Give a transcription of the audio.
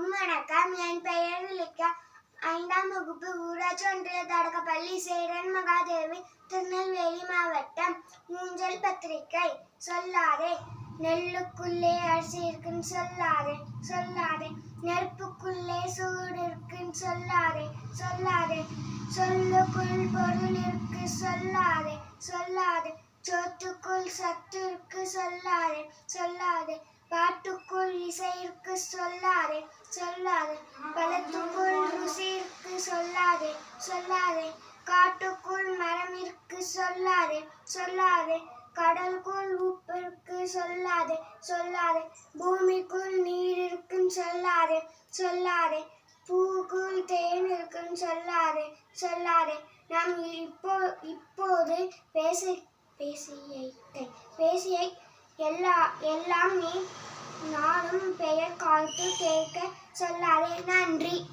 அனைவருக்கும் வணக்கம் என் பெயர் விழிக்கா ஐந்தாம் வகுப்பு ஊராட்சி ஒன்றிய தொடக்கப்பள்ளி சேரன் மகாதேவி திருநெல்வேலி மாவட்டம் ஊஞ்சல் பத்திரிகை சொல்லாதே நெல்லுக்குள்ளே அரிசி இருக்குன்னு சொல்லாதே சொல்லாதே நெருப்புக்குள்ளே சூடு இருக்குன்னு சொல்லாதே சொல்லாதே சொல்லுக்குள் பொருள் இருக்கு சொல்லாதே சொல்லாதே சோத்துக்குள் சத்து இருக்கு சொல்லாதே சொல்லாதே பாட்டுக்குள் இசையிற்கு சொல்லாதே சொல்லாதே. பழத்துக்குள் ருசி சொல்லாதே சொல்லாதே. காட்டுக்குள் மரமிற்கு சொல்லாதே சொல்லாதே. கடலுக்குள் உப்பு சொல்லாதே சொல்லாதே. பூமிக்குள் நீர் இருக்குன்னு சொல்லாதே சொல்லாதே. பூக்குள் தேன் இருக்குன்னு சொல்லாதே சொல்லாதே. நாம் இப்போ இப்போது பேசி பேசியை பேசியை எல்லா எல்லாம் நீ நானும் பெயர் காத்து கேட்க சொல்லாதே. நன்றி.